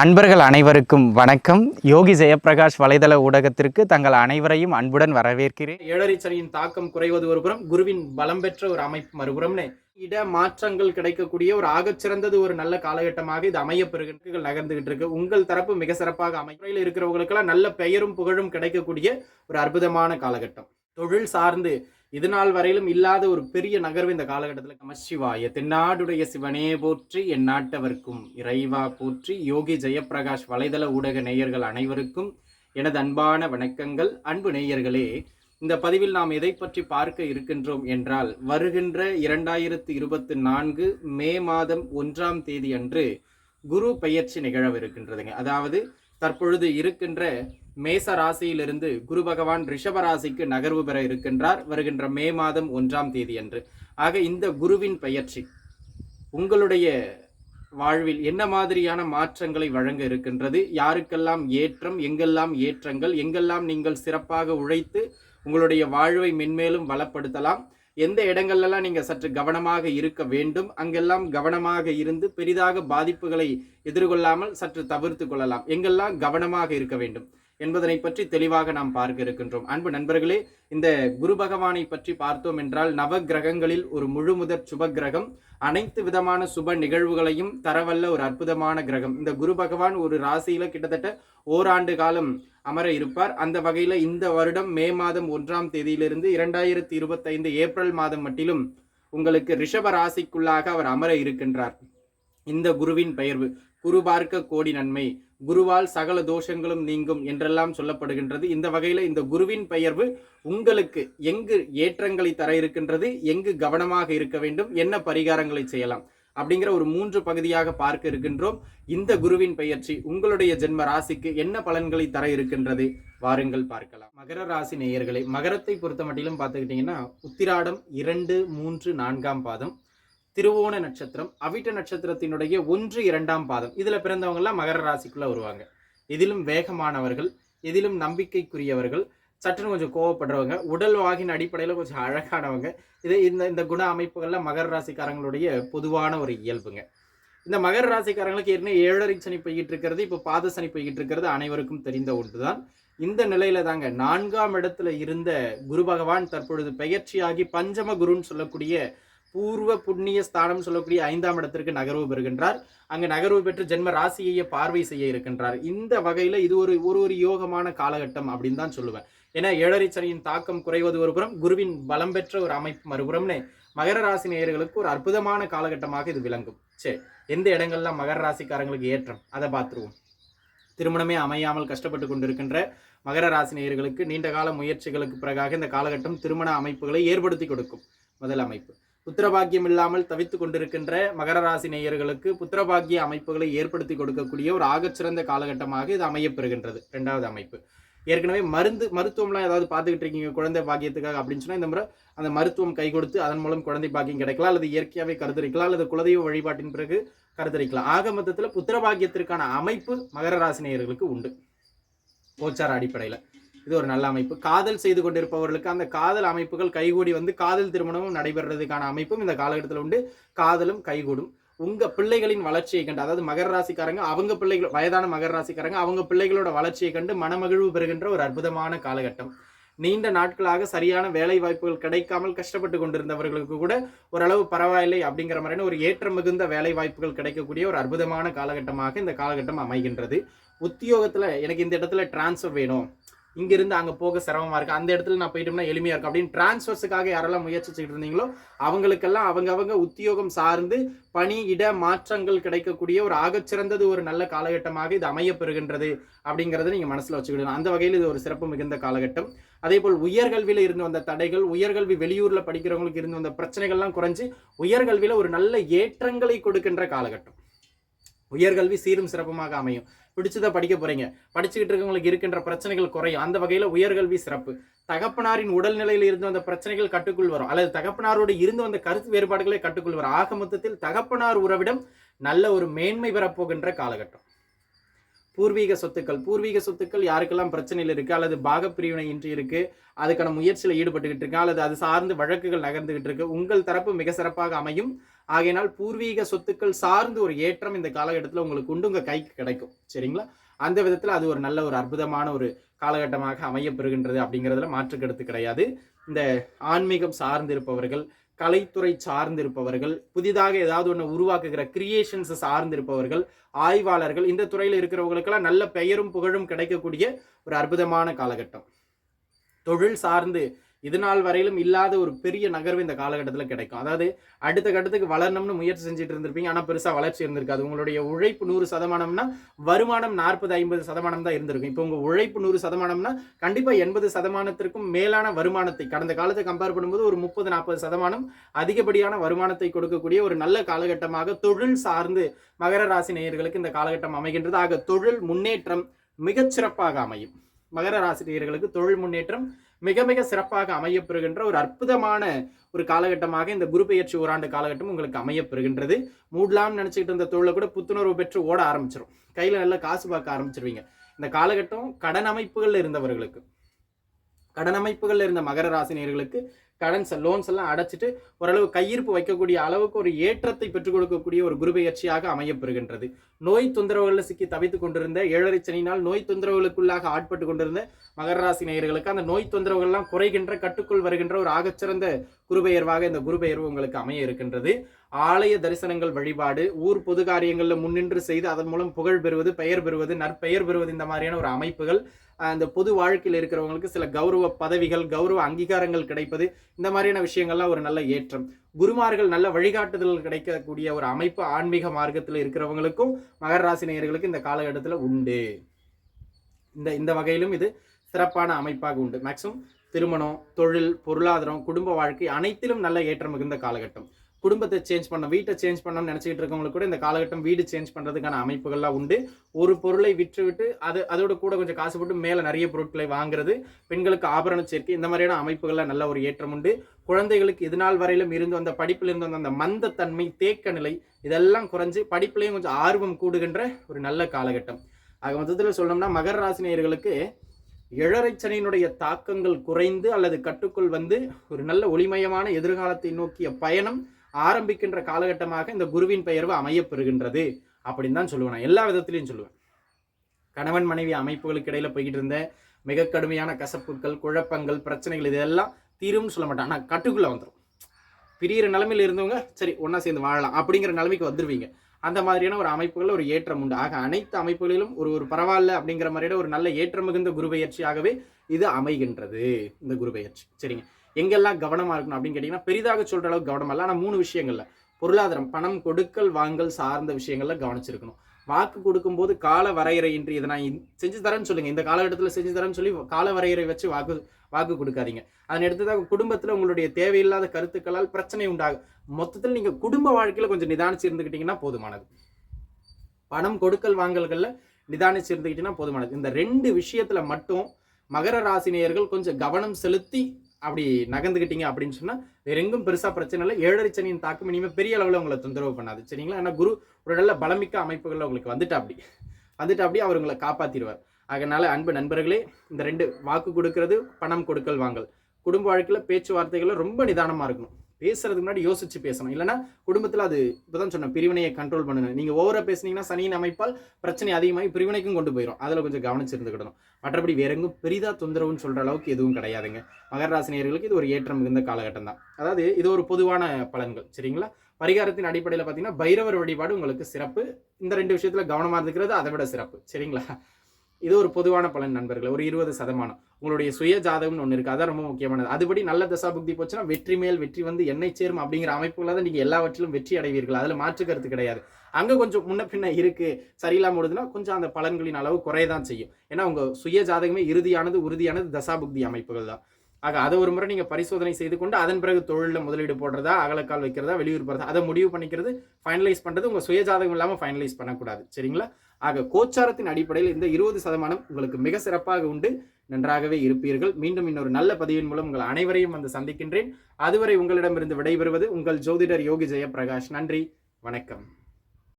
அன்பர்கள் அனைவருக்கும் வணக்கம். யோகி ஜெயபிரகாஷ் வலைதள ஊடகத்திற்கு தங்கள் அனைவரையும் அன்புடன் வரவேற்கிறேன். ஏழரை தாக்கம் குறைவது ஒருபுறம் குருவின் பலம் பெற்ற ஒரு அமைப்பு மறுபுறம்னு. இட மாற்றங்கள் கிடைக்கக்கூடிய ஒரு ஆகச்சிறந்தது ஒரு நல்ல காலகட்டமாக இது அமைய பெறுகின்ற நகர்ந்துகிட்டு இருக்கு. உங்கள் தரப்பு மிக சிறப்பாக அமைப்புறையில் இருக்கிறவங்களுக்கெல்லாம் நல்ல பெயரும் புகழும் கிடைக்கக்கூடிய ஒரு அற்புதமான காலகட்டம். தொழில் சார்ந்து இது நாள் வரையிலும் இல்லாத ஒரு பெரிய நகர்வு இந்த காலகட்டத்தில். நமசிவாய தென்னாடுடைய சிவனே போற்றி என் நாட்டவர்க்கும் இறைவா போற்றி யோகி ஜெயப்பிரகாஷ் வலைதள ஊடக நேயர்கள் அனைவருக்கும் எனது அன்பான வணக்கங்கள். அன்பு நேயர்களே இந்த பதிவில் நாம் எதை பற்றி பார்க்க இருக்கின்றோம் என்றால் வருகின்ற இரண்டாயிரத்து இருபத்தி நான்கு மே மாதம் ஒன்றாம் தேதி அன்று குரு பெயர்ச்சி நிகழவிருக்கின்றதுங்க. அதாவது தற்பொழுது இருக்கின்ற மேச ராசியிலிருந்து குரு பகவான் ரிஷப ராசிக்கு நகர்வு பெற இருக்கின்றார். வருகின்ற மே மாதம் ஒன்றாம் தேதி அன்று ஆக இந்த குருவின் பெயர்ச்சி உங்களுடைய வாழ்வில் என்ன மாதிரியான மாற்றங்களை வழங்க இருக்கின்றது? யாருக்கெல்லாம் ஏற்றம் எங்கெல்லாம் ஏற்றங்கள் எங்கெல்லாம் நீங்கள் சிறப்பாக உழைத்து உங்களுடைய வாழ்வை மென்மேலும் வளப்படுத்தலாம்? எந்த இடங்கள்லாம் நீங்க சற்று கவனமாக இருக்க வேண்டும் அங்கெல்லாம் கவனமாக இருந்து பெரிதாக பாதிப்புகளை எதிர்கொள்ளாமல் சற்று தவிர்த்து கொள்ளலாம். எங்கெல்லாம் கவனமாக இருக்க வேண்டும்? என்பதனை பற்றி தெளிவாக நாம் பார்க்க இருக்கின்றோம். அன்பு நண்பர்களே இந்த குரு பகவானை பற்றி பார்த்தோம் என்றால் நவ கிரகங்களில் ஒரு முழு முதற் சுப கிரகம் அனைத்து விதமான சுப நிகழ்வுகளையும் தரவல்ல ஒரு அற்புதமான கிரகம். இந்த குரு பகவான் ஒரு ராசியில கிட்டத்தட்ட ஓராண்டு காலம் அமர இருப்பார். அந்த வகையில இந்த வருடம் மே மாதம் ஒன்றாம் தேதியிலிருந்து இரண்டாயிரத்தி இருபத்தைந்து ஏப்ரல் மாதம் மட்டிலும் உங்களுக்கு ரிஷப ராசிக்குள்ளாக அவர் அமர இருக்கின்றார். இந்த குருவின் பெயர்வு குரு பார்க்க கோடி நன்மை குருவால் சகல தோஷங்களும் நீங்கும் என்றெல்லாம் சொல்லப்படுகின்றது. இந்த வகையில் இந்த குருவின் பெயர்வு உங்களுக்கு எங்கு ஏற்றங்களை தர இருக்கின்றது எங்கு கவனமாக இருக்க வேண்டும் என்ன பரிகாரங்களை செய்யலாம் அப்படிங்கிற ஒரு மூன்று பகுதியாக பார்க்க இருக்கின்றோம். இந்த குருவின் பெயர்ச்சி உங்களுடைய ஜென்ம ராசிக்கு என்ன பலன்களை தர இருக்கின்றது வாருங்கள் பார்க்கலாம். மகர ராசி நேயர்களை மகரத்தை பொறுத்த மட்டிலும் பார்த்துக்கிட்டிங்கன்னா உத்திராடம் இரண்டு மூன்று நான்காம் பாதம் திருவோண நட்சத்திரம் அவிட்ட நட்சத்திரத்தினுடைய ஒன்று இரண்டாம் பாதம். இதில் பிறந்தவங்கெல்லாம் மகர ராசிக்குள்ளே வருவாங்க. இதிலும் வேகமானவர்கள் இதிலும் நம்பிக்கைக்குரியவர்கள் சற்றுன்னு கொஞ்சம் கோவப்படுறவங்க உடல் வாகின் அடிப்படையில் கொஞ்சம் அழகானவங்க. இது இந்த இந்த குண அமைப்புகளில் மகர ராசிக்காரங்களுடைய பொதுவான ஒரு இயல்புங்க. இந்த மகர ராசிக்காரங்களுக்கு ஏற்கனவே ஏழரை சனி பெய்கிட்டு இருக்கிறது இப்போ பாத சனி பெய்கிட்டு இருக்கிறது அனைவருக்கும் தெரிந்த ஒன்று தான் இந்த நிலையில தாங்க நான்காம் இடத்துல இருந்த குரு பகவான் தற்பொழுது பெயர்ச்சியாகி பஞ்சம குருன்னு சொல்லக்கூடிய பூர்வ புண்ணிய ஸ்தானம் சொல்லக்கூடிய ஐந்தாம் இடத்திற்கு நகர்வு பெறுகின்றார். அங்கு நகர்வு பெற்று ஜென்ம ராசியையே பார்வை செய்ய இருக்கின்றார். இந்த வகையில இது ஒரு ஒரு ஒரு யோகமான காலகட்டம் அப்படின்னு தான் சொல்லுவேன். ஏன்னா ஏழரை சனியின் தாக்கம் குறைவது ஒரு புறம் குருவின் பலம் பெற்ற ஒரு அமைப்பு மறுபுறம்னு மகர ராசி நேயர்களுக்கு ஒரு அற்புதமான காலகட்டமாக இது விளங்கும். சரி எந்த இடங்கள்லாம் மகர ராசிக்காரங்களுக்கு ஏற்றம்? அதை பார்த்துருவோம். திருமணமே அமையாமல் கஷ்டப்பட்டு கொண்டிருக்கின்ற மகர ராசி நேயர்களுக்கு நீண்ட கால முயற்சிகளுக்கு பிறகாக இந்த காலகட்டம் திருமண அமைப்புகளை ஏற்படுத்தி கொடுக்கும். முதல் அமைப்பு. புத்திரபாக்கியம் இல்லாமல் தவித்துக் கொண்டிருக்கின்ற மகர ராசி நேயர்களுக்கு புத்திரபாக்கிய அமைப்புகளை ஏற்படுத்தி கொடுக்கக்கூடிய ஒரு ஆகச்சிறந்த காலகட்டமாக இது அமையப்பெறுகின்றது. இரண்டாவது அமைப்பு. ஏற்கனவே மருந்து மருத்துவம்லாம் ஏதாவது பார்த்துக்கிட்டு இருக்கீங்க குழந்தை பாக்கியத்துக்காக அப்படின்னு சொன்னால் இந்த முறை அந்த மருத்துவம் கை கொடுத்து அதன் மூலம் குழந்தை பாக்கியம் கிடைக்கலாம் அல்லது இயற்கையாகவே கருத்தரிக்கலாம் அல்லது குலதெய்வ வழிபாட்டின் பிறகு கருத்தரிக்கலாம் ஆக மொத்தத்தில் புத்திரபாக்கியத்திற்கான அமைப்பு மகர ராசி நேயர்களுக்கு உண்டு. கோச்சார அடிப்படையில். இது ஒரு நல்ல அமைப்பு. காதல் செய்து கொண்டிருப்பவர்களுக்கு அந்த காதல் அமைப்புகள் கைகூடி வந்து காதல் திருமணமும் நடைபெறுறதுக்கான அமைப்பும் இந்த காலகட்டத்தில் உண்டு. காதலும் கைகூடும். உங்க பிள்ளைகளின் வளர்ச்சியை கண்டு அதாவது மகர ராசிக்காரங்க அவங்க பிள்ளைகள் வயதான மகர ராசிக்காரங்க அவங்க பிள்ளைகளோட வளர்ச்சியை கண்டு மனமகிழ்வு பெறுகின்ற ஒரு அற்புதமான காலகட்டம். நீண்ட நாட்களாக சரியான வேலை வாய்ப்புகள் கிடைக்காமல் கஷ்டப்பட்டு கொண்டிருந்தவர்களுக்கு கூட ஓரளவு பரவாயில்லை அப்படிங்கிற மாதிரியான ஒரு ஏற்றம் மிகுந்த வேலை வாய்ப்புகள் கிடைக்கக்கூடிய ஒரு அற்புதமான காலகட்டமாக இந்த காலகட்டம் அமைகின்றது. உத்தியோகத்தில் எனக்கு இந்த இடத்துல டிரான்ஸ்ஃபர் வேணும். இங்கிருந்து அங்கே போக சிரமமாக இருக்கு. அந்த இடத்துல நான் போயிட்டோம்னா எளிமையாக இருக்கும். அப்படின்னு டிரான்ஸ்ஃபர்ஸுக்காக யாரெல்லாம் முயற்சிச்சுட்டு இருந்தீங்களோ அவங்களுக்கெல்லாம் அவங்க அவங்க உத்தியோகம் சார்ந்து பணி இட மாற்றங்கள் கிடைக்கக்கூடிய ஒரு ஆகச்சிறந்தது ஒரு நல்ல காலகட்டமாக இது அமையப்பெறுகின்றது அப்படிங்கிறத நீங்கள் மனசில் வச்சுக்கிடணும். அந்த வகையில் இது ஒரு சிறப்பு மிகுந்த காலகட்டம். அதே போல் உயர்கல்வியில் இருந்து வந்த தடைகள் உயர்கல்வி வெளியூரில் படிக்கிறவங்களுக்கு இருந்து வந்த பிரச்சனைகள்லாம் குறைஞ்சு உயர்கல்வியில் ஒரு நல்ல ஏற்றங்களை கொடுக்கின்ற காலகட்டம். உயர்கல்வி சீரும் சிறப்புமாக அமையும். பிடிச்சதை படிக்க போறீங்க. படிச்சுக்கிட்டு இருக்கவங்களுக்கு இருக்கின்ற பிரச்சனைகள் குறையும். அந்த வகையில் உயர்கல்வி சிறப்பு. தகப்பனாரின் உடல்நிலையில் இருந்து வந்த பிரச்சனைகள் கட்டுக்குள் வரும். அல்லது தகப்பனாரோடு இருந்து வந்த கருத்து வேறுபாடுகளை கட்டுக்குள் வரும். ஆக மொத்தத்தில் தகப்பனார் உறவிடம் நல்ல ஒரு மேன்மை பெறப்போகின்ற காலகட்டம். பூர்வீக சொத்துக்கள். பூர்வீக சொத்துக்கள் யாருக்கெல்லாம் பிரச்சனையில் இருக்குது அல்லது பாகப்பிரிவினை இன்றி இருக்குது அதுக்கான முயற்சியில் ஈடுபட்டுக்கிட்டு இருக்கு? அல்லது அது சார்ந்து வழக்குகள் நகர்ந்துகிட்டு இருக்கு? உங்கள் தரப்பு மிக சிறப்பாக அமையும். ஆகையினால் பூர்வீக சொத்துக்கள் சார்ந்து ஒரு ஏற்றம் இந்த காலகட்டத்தில் உங்களுக்கு உண்டு உங்கள் கைக்கு கிடைக்கும். சரிங்களா? அந்த விதத்தில் அது ஒரு நல்ல ஒரு அற்புதமான ஒரு காலகட்டமாக அமையப்பெறுகின்றது அப்படிங்கிறதுல மாற்று கிடையாது. இந்த ஆன்மீகம் சார்ந்திருப்பவர்கள் கலைத்துறை சார்ந்திருப்பவர்கள் புதிதாக ஏதாவது ஒன்று உருவாக்குகிற கிரியேஷன்ஸ் சார்ந்திருப்பவர்கள் ஆய்வாளர்கள் இந்த துறையில் இருக்கிறவங்களுக்கெல்லாம் நல்ல பெயரும் புகழும் கிடைக்கக்கூடிய ஒரு அற்புதமான காலகட்டம். தொழில் சார்ந்து இது நாள் வரையிலும் இல்லாத ஒரு பெரிய நகர்வு இந்த காலகட்டத்தில் கிடைக்கும். அதாவது அடுத்த கட்டத்துக்கு வளரணும்னு முயற்சி செஞ்சுட்டு இருந்திருப்பீங்க. ஆனால் பெருசாக வளர்ச்சி இருந்திருக்காது. உங்களுடைய உழைப்பு நூறு சதமானம்னா வருமானம் நாற்பது ஐம்பது சதமானம் தான் இருந்திருக்கும். இப்போ உங்கள் உழைப்பு நூறு சதமானம்னா கண்டிப்பாக எண்பது சதமானத்திற்கும் மேலான வருமானத்தை கடந்த காலத்தை கம்பேர் பண்ணும்போது ஒரு முப்பது நாற்பது சதமானம் அதிகப்படியான வருமானத்தை கொடுக்கக்கூடிய ஒரு நல்ல காலகட்டமாக தொழில் சார்ந்து மகர ராசி நேயர்களுக்கு இந்த காலகட்டம் அமைகின்றது. ஆக தொழில் முன்னேற்றம் மிகச்சிறப்பாக அமையும். மகர ராசினியர்களுக்கு தொழில் முன்னேற்றம் மிக மிக சிறப்பாக அமையப்பெறுகின்ற ஒரு அற்புதமான ஒரு காலகட்டமாக இந்த குரு பெயர்ச்சி ஓராண்டு காலகட்டம் உங்களுக்கு அமையப்பெறுகின்றது. மூடலாம்னு நினச்சிக்கிட்டு இருந்த தொழிலை கூட புத்துணர்வு பெற்று ஓட ஆரம்பிச்சிடும் கையில் நல்ல காசு பார்க்க ஆரம்பிச்சிருவீங்க. இந்த காலகட்டம் கடன் அமைப்புகளில் இருந்தவர்களுக்கு கடன் அமைப்புகளில் இருந்த மகர ராசினியர்களுக்கு கடன்ஸ் லோன்ஸ் எல்லாம் அடைச்சிட்டு ஓரளவு கையிருப்பு வைக்கக்கூடிய அளவுக்கு ஒரு ஏற்றத்தை பெற்றுக் கொடுக்கக்கூடிய ஒரு குரு பெயர்ச்சியாக அமையப்பெறுகின்றது. நோய் தொந்தரவுகளில் சிக்கி தவித்துக் கொண்டிருந்த ஏழரை சனினால் நோய் தொந்தரவுகளுக்குள்ளாக ஆட்பட்டு கொண்டிருந்த மகர ராசி நேயர்களுக்கு அந்த நோய் தொந்தரவுகள்லாம் குறைகின்ற கட்டுக்குள் வருகின்ற ஒரு ஆகச்சிறந்த குருபெயர்வாக இந்த குருபெயர்வு உங்களுக்கு அமைய இருக்கின்றது. ஆலய தரிசனங்கள் வழிபாடு ஊர் பொது காரியங்களில் முன்னின்று செய்து அதன் மூலம் புகழ் பெறுவது பெயர் பெறுவது நற்பெயர் பெறுவது இந்த மாதிரியான ஒரு அமைப்புகள் அந்த பொது வாழ்க்கையில் இருக்கிறவங்களுக்கு சில கௌரவ பதவிகள் கௌரவ அங்கீகாரங்கள் கிடைப்பது இந்த மாதிரியான விஷயங்கள்லாம் ஒரு நல்ல ஏற்றம். குருமார்கள் நல்ல வழிகாட்டுதல் கிடைக்கக்கூடிய ஒரு அமைப்பு ஆன்மீக மார்க்கத்தில் இருக்கிறவங்களுக்கும் மகர ராசி நேயர்களுக்கு இந்த காலகட்டத்தில் உண்டு. இந்த இந்த வகையிலும் இது சிறப்பான அமைப்பாக உண்டு. மேக்ஸிமம் திருமணம் தொழில் பொருளாதாரம் குடும்ப வாழ்க்கை அனைத்திலும் நல்ல ஏற்றம் மிகுந்த காலகட்டம். குடும்பத்தை சேஞ்ச் பண்ண வீட்டை சேஞ்ச் பண்ணணும்னு நினச்சிக்கிட்டு இருக்கவங்களுக்கு கூட இந்த காலகட்டம் வீடு சேஞ்ச் பண்ணுறதுக்கான அமைப்புகள்லாம் உண்டு. ஒரு பொருளை விற்றுவிட்டு அது அதோட கூட கொஞ்சம் காசு போட்டு மேலே நிறைய பொருட்களை வாங்குறது பெண்களுக்கு ஆபரண சேர்க்கை இந்த மாதிரியான அமைப்புகள்லாம் நல்ல ஒரு ஏற்றம் உண்டு. குழந்தைகளுக்கு இது நாள் வரையிலும் இருந்து வந்த படிப்பில் இருந்து வந்த அந்த மந்தத்தன்மை தேக்க நிலை இதெல்லாம் குறைஞ்சு படிப்புலையும் கொஞ்சம் ஆர்வம் கூடுகின்ற ஒரு நல்ல காலகட்டம். ஆக மொத்தத்தில் சொல்லணும்னா மகர ராசினியர்களுக்கு இழரைச்சனையினுடைய தாக்கங்கள் குறைந்து அல்லது கட்டுக்குள் வந்து ஒரு நல்ல ஒளிமயமான எதிர்காலத்தை நோக்கிய பயணம் ஆரம்பிக்கின்ற காலகட்டமாக இந்த குருவின் பெயர்வு அமையப்பெறுகின்றது அப்படின்னு தான் சொல்லுவேன். நான் எல்லா விதத்திலையும் சொல்லுவேன். கணவன் மனைவி அமைப்புகளுக்கு இடையில போய்கிட்டு இருந்த மிக கடுமையான கசப்புகள் குழப்பங்கள் பிரச்சனைகள் இதெல்லாம் தீரும்னு சொல்ல மாட்டேன். ஆனால் கட்டுக்குள்ளே வந்துடும் பிரியிற நிலமையில் இருந்தவங்க சரி ஒன்றா சேர்ந்து வாழலாம் அப்படிங்கிற நிலைமைக்கு வந்துடுவீங்க அந்த மாதிரியான ஒரு அமைப்புகளில் ஒரு ஏற்றம் உண்டு. ஆக அனைத்து அமைப்புகளிலும் ஒரு ஒரு பரவாயில்ல அப்படிங்கிற மாதிரியான ஒரு நல்ல ஏற்றம் மிகுந்த குரு பயிற்சியாகவே இது அமைகின்றது இந்த குரு பயிற்சி சரிங்க. எங்கெல்லாம் கவனமாக இருக்கணும் அப்படின்னு கேட்டிங்கன்னா பெரிதாக சொல்கிற அளவுக்கு கவனம் இல்லை. ஆனால் மூணு விஷயங்கள்ல. பொருளாதாரம் பணம் கொடுக்கல் வாங்கல் சார்ந்த விஷயங்கள்ல கவனிச்சிருக்கணும். வாக்கு கொடுக்கும்போது கால வரையறையின்றி இதை நான் செஞ்சு தரேன்னு சொல்லுங்க. இந்த காலகட்டத்தில் செஞ்சு தரேன்னு சொல்லி கால வரையறை வச்சு வாக்கு வாக்கு கொடுக்காதீங்க. அதன் எடுத்ததாக குடும்பத்தில் உங்களுடைய தேவையில்லாத கருத்துக்களால் பிரச்சனை உண்டாகும் மொத்தத்தில் நீங்கள் குடும்ப வாழ்க்கையில் கொஞ்சம் நிதானிச்சு இருந்துக்கிட்டீங்கன்னா போதுமானது. பணம் கொடுக்கல் வாங்கல்களில் நிதானிச்சு இருந்துக்கிட்டீங்கன்னா போதுமானது. இந்த ரெண்டு விஷயத்தில் மட்டும் மகர ராசினியர்கள் கொஞ்சம் கவனம் செலுத்தி அப்படி நகர்ந்துக்கிட்டீங்க அப்படின்னு சொன்னால் வேற எங்கும் பெருசாக பிரச்சனை இல்லை. ஏழரை சனியின் தாக்கம் இனிமேல் பெரிய அளவில் உங்களை தொந்தரவு பண்ணாது. சரிங்களா? ஏன்னா குரு ஒரு நல்ல பலமிக்க அமைப்புகளில் உங்களுக்கு வந்துட்டு அப்படி வந்துட்டு அப்படி அவர் உங்களை காப்பாற்றிடுவார் அதனால அன்பு நண்பர்களே இந்த ரெண்டு வாக்கு கொடுக்கறது பணம் கொடுக்கல் வாங்கல். குடும்ப வாழ்க்கையில் பேச்சுவார்த்தைகளில் ரொம்ப நிதானமாக இருக்கணும். பேசுறதுக்கு முன்னாடி யோசிச்சு பேசணும். இல்லைன்னா குடும்பத்தில் அது இப்போதான் சொன்னேன் பிரிவினையை கண்ட்ரோல் பண்ணுங்க நீங்கள் ஓவராக பேசுனீங்கன்னா சனியின் அமைப்பால் பிரச்சனை அதிகமாகி பிரிவினைக்கும் கொண்டு போயிடும் அதில் கொஞ்சம் கவனிச்சிருந்துக்கிடணும். மற்றபடி வேற எங்கும் பெரிதா தொந்தரவுன்னு சொல்கிற அளவுக்கு எதுவும் கிடையாதுங்க. மகராசினியர்களுக்கு இது ஒரு ஏற்றம் மிகுந்த காலகட்டம் தான் அதாவது இது ஒரு பொதுவான பலன்கள் சரிங்களா? பரிகாரத்தின் அடிப்படையில் பார்த்தீங்கன்னா பைரவர் வழிபாடு உங்களுக்கு சிறப்பு. இந்த ரெண்டு விஷயத்தில் கவனமாக இருக்கிறது அதை விட சிறப்பு சரிங்களா? இது ஒரு பொதுவான பலன் நண்பர்கள் ஒரு இருபது சதமானம். உங்களுடைய சுய ஜாதகம்னு ஒன்று இருக்குது அதான் ரொம்ப முக்கியமானது. அதுபடி நல்ல தசா புக்தி போச்சுன்னா வெற்றி மேல் வெற்றி வந்து என்னை சேரும் அப்படிங்கிற அமைப்புகளை தான் நீங்கள் எல்லாவற்றிலும் வெற்றி அடைவீர்கள். அதில் மாற்று கருத்து கிடையாது. அங்கே கொஞ்சம் முன்ன பின்ன இருக்குது சரியில்லாம ஓடுதுன்னா கொஞ்சம் அந்த பலன்களின் அளவு குறையதான் செய்யும். ஏன்னா உங்கள் சுய ஜாதகமே இறுதியானது உறுதியானது தசா புக்தி அமைப்புகள் தான். ஆக அதை ஒரு முறை நீங்கள் பரிசோதனை செய்து கொண்டு அதன் பிறகு தொழிலில் முதலீடு போடுறதா அகலக்கால் வைக்கிறதா வெளியூர் போகிறதா அதை முடிவு பண்ணிக்கிறது ஃபைனலைஸ் பண்ணுறது உங்கள் சுயஜாதகம் இல்லாமல் ஃபைனலைஸ் பண்ணக்கூடாது. சரிங்களா? ஆக கோச்சாரத்தின் அடிப்படையில் இந்த இருபது சதமானம் உங்களுக்கு மிக சிறப்பாக உண்டு. நன்றாகவே இருப்பீர்கள். மீண்டும் இன்னொரு நல்ல பதிவின் மூலம் உங்கள் அனைவரையும் வந்து சந்திக்கின்றேன். அதுவரை உங்களிடமிருந்து விடைபெறுவது உங்கள் ஜோதிடர் யோகி ஜெயபிரகாஷ் நன்றி. வணக்கம்.